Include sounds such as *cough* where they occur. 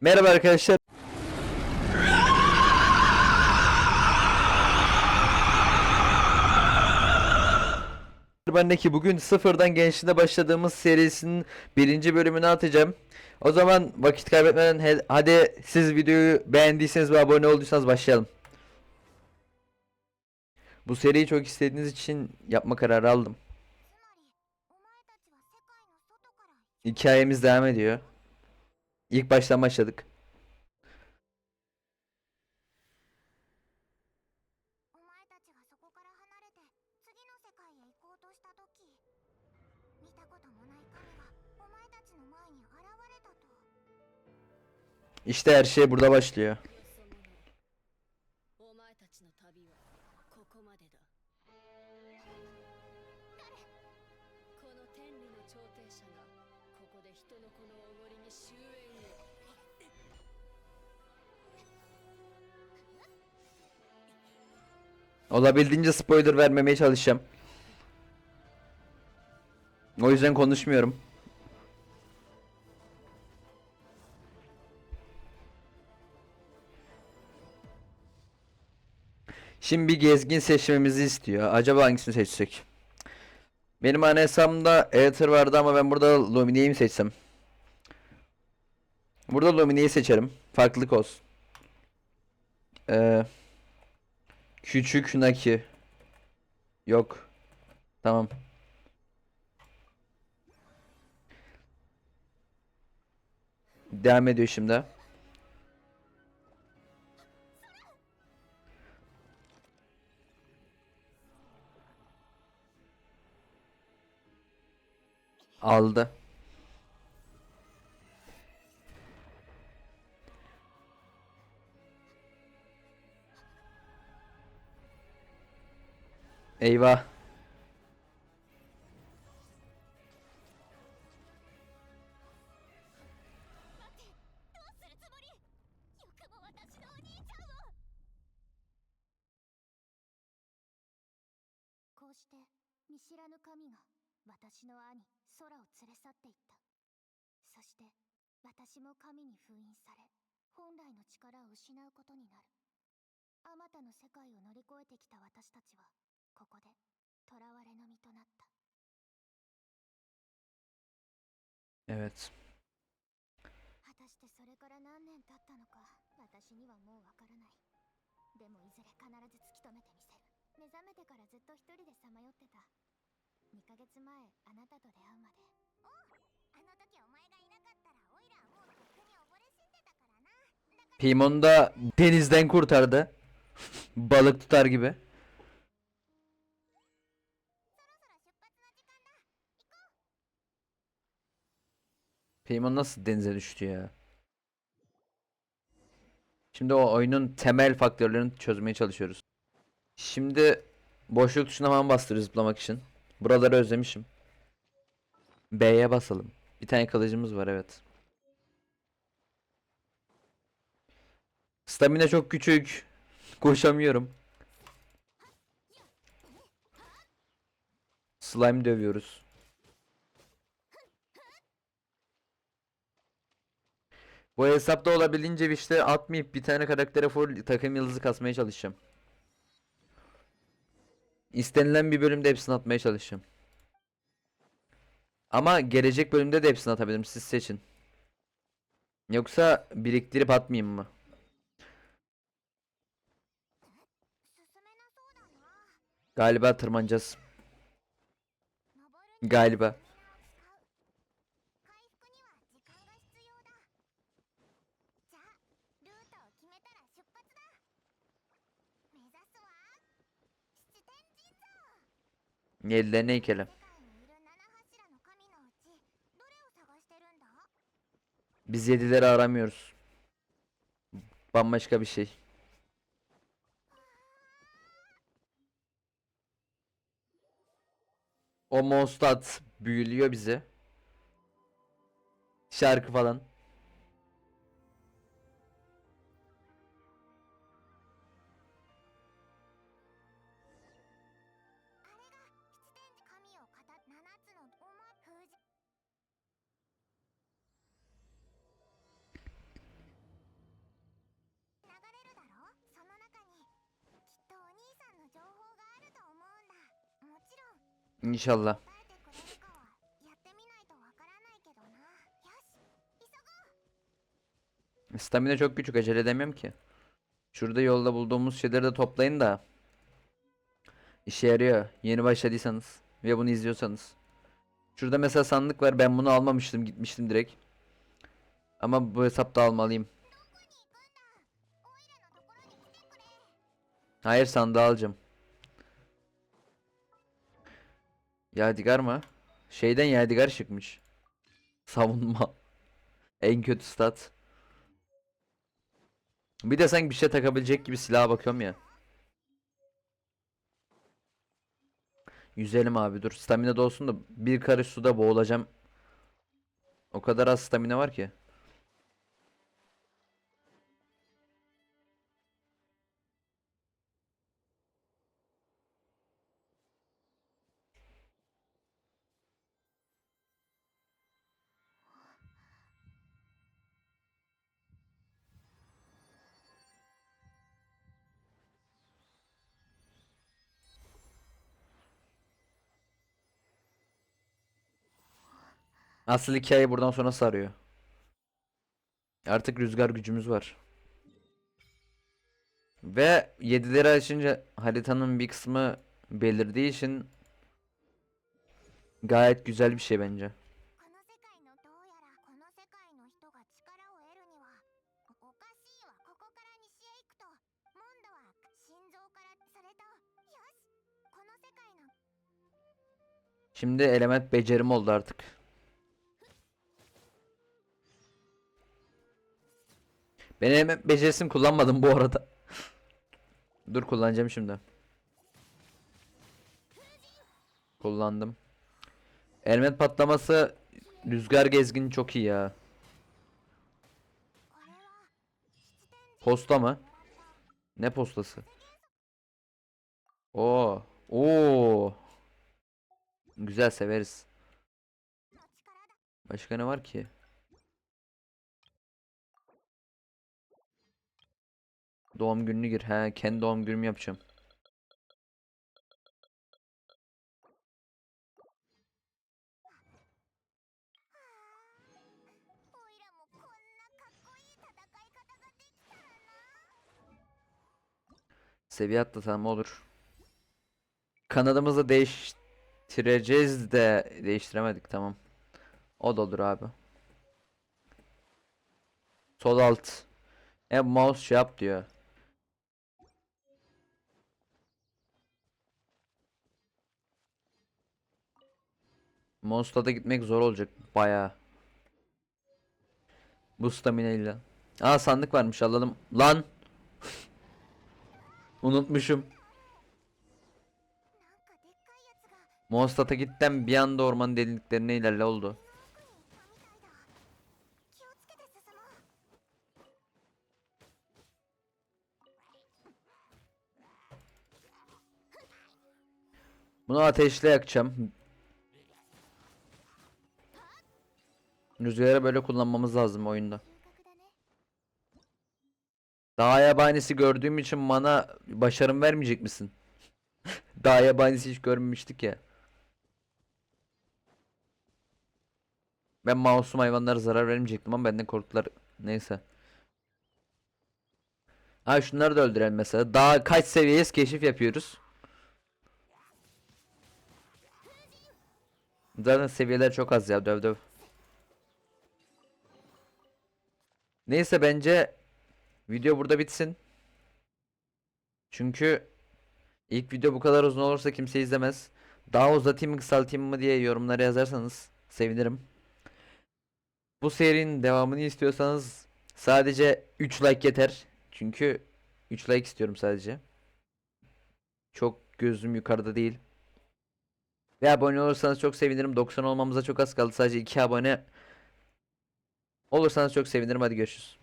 Merhaba arkadaşlar. Ben de ki bugün sıfırdan gençliğinde başladığımız serisinin birinci bölümünü atacağım. O zaman vakit kaybetmeden hadi siz videoyu beğendiyseniz ve abone olduysanız başlayalım. Bu seriyi çok istediğiniz için yapma kararı aldım. Hikayemiz devam ediyor. İlk baştan başladık. İşte her şey burada başlıyor. 人の子のおごりに終焉を Olabildiğince spoiler vermemeye çalışacağım. O yüzden konuşmuyorum. Şimdi bir gezgin seçmemizi istiyor. Acaba hangisini seçsek? Benim ana hesabımda Aether vardı ama ben burada Lumine'yi mi seçsem? Burada Lumine'yi seçerim. Farklılık olsun. Ee, küçük Naki. Yok. Tamam. Devam ediyor şimdi. aldı. Eyvah. こうして見知らぬ神が。私の兄空を連れ去っていった。そして私も神に封印され本来の力を失うことになる。あまたの世界を乗り越えてきた私たちはここで囚われの身となった。Evet. 果たしてそれから何年経ったのか私にはもうわからない。でもいずれ必ず突き止めてみせる。目覚めてからずっと一人でさまよってた2ヶ月前あなたと出会うまでおうあの時お前がいなかったらオイラはもうとっくに溺れ死んでたからなだから Pimon da denizden kurtardı. *laughs* Balık tutar gibi. そろそろ出発の時間だ行こう Pimon nasıl denize düştü ya? Şimdi o oyunun temel faktörlerini çözmeye çalışıyoruz. Şimdi boşluk tuşuna falan bastırırız zıplamak için. Buraları özlemişim. B'ye basalım. Bir tane kılıcımız var evet. Stamina çok küçük. Koşamıyorum. Slime dövüyoruz. Bu hesapta olabildiğince işte atmayıp bir tane karaktere full takım yıldızı kasmaya çalışacağım. İstenilen bir bölümde hepsini atmaya çalışacağım. Ama gelecek bölümde de hepsini atabilirim. Siz seçin. Yoksa biriktirip atmayayım mı? Galiba tırmanacağız. Galiba. んだ Biz yedileri aramıyoruz. Bambaşka bir şey. O Mondstadt büyülüyor bizi. Şarkı falan. İnşallah. Stamina çok küçük acele edemiyorum ki. Şurada yolda bulduğumuz şeyleri de toplayın da. İşe yarıyor. Yeni başladıysanız ve bunu izliyorsanız. Şurada mesela sandık var. Ben bunu almamıştım. Gitmiştim direkt. Ama bu hesapta almalıyım. Hayır sandığı alacağım. Yadigar mı? Şeyden Yadigar çıkmış. Savunma. *laughs* En kötü stat. Bir de sanki bir şey takabilecek gibi silaha bakıyorum ya. Yüzelim abi dur. Stamina da olsun da bir karış suda boğulacağım. O kadar az stamina var ki. Asıl hikaye buradan sonra sarıyor. Artık rüzgar gücümüz var. Ve 7'leri açınca haritanın bir kısmı belirdiği için gayet güzel bir şey bence. Şimdi element becerim oldu artık. Ben eleme becerisim kullanmadım bu arada. Dur kullanacağım şimdi. Kullandım. Elmet patlaması rüzgar gezgin çok iyi ya. Posta mı? Ne postası? Oo. Oo. Güzel severiz. Başka ne var ki? Doğum gününü gir. He kendi doğum günümü yapacağım. Seviye atlasam olur. Kanadımızı değiştireceğiz de değiştiremedik tamam. O da olur abi. Sol alt. E mouse şey yap diyor. Monsta'da gitmek zor olacak baya. Bu staminayla. Aa sandık varmış alalım. Lan. *laughs* Unutmuşum. Monstat'a gitten bir anda orman derinliklerine ilerle oldu. Bunu ateşle yakacağım. Rüzgarı böyle kullanmamız lazım oyunda. Dağ yabanisi gördüğüm için bana başarım vermeyecek misin? *laughs* Dağ yabanisi hiç görmemiştik ya. Ben masum hayvanlara zarar vermeyecektim ama benden korktular. Neyse. Ha şunları da öldürelim mesela. Daha kaç seviyeyiz keşif yapıyoruz. Zaten seviyeler çok az ya döv döv. Neyse bence video burada bitsin. Çünkü ilk video bu kadar uzun olursa kimse izlemez. Daha uzatayım mı kısaltayım mı diye yorumlara yazarsanız sevinirim. Bu serinin devamını istiyorsanız sadece 3 like yeter. Çünkü 3 like istiyorum sadece. Çok gözüm yukarıda değil. Ve abone olursanız çok sevinirim. 90 olmamıza çok az kaldı. Sadece 2 abone olursanız çok sevinirim. Hadi görüşürüz.